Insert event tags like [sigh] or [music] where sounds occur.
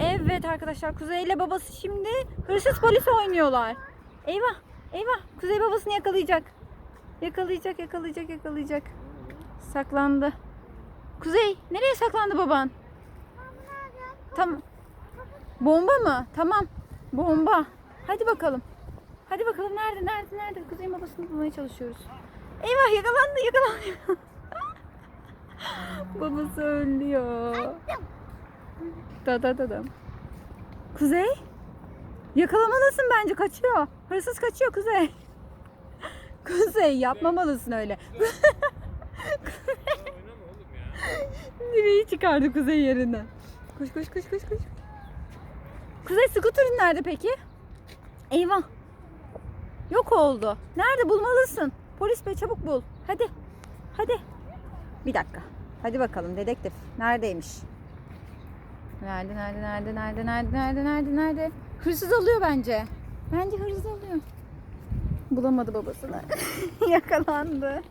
Evet arkadaşlar Kuzey ile babası şimdi hırsız polis oynuyorlar. Eyvah eyvah Kuzey babasını yakalayacak. Yakalayacak yakalayacak yakalayacak. Saklandı. Kuzey nereye saklandı baban? Tamam. Bomba mı? Tamam. Bomba. Hadi bakalım. Hadi bakalım nerede nerede nerede? Kuzey'in babasını bulmaya çalışıyoruz. Eyvah yakalandı yakalandı. [laughs] Babası ölüyor. Da da da da. Kuzey? Yakalamalısın bence kaçıyor. Hırsız kaçıyor Kuzey. [laughs] Kuzey yapmamalısın öyle. [laughs] Direği çıkardı Kuzey yerinden. Koş koş koş koş koş. Kuzey skuterin nerede peki? Eyvah. Yok oldu. Nerede bulmalısın? Polis bey çabuk bul. Hadi. Hadi. Bir dakika. Hadi bakalım dedektif. Neredeymiş? Nerede nerede nerede nerede nerede nerede nerede nerede? Hırsız alıyor bence. Bence hırsız alıyor. Bulamadı babasını. [laughs] Yakalandı.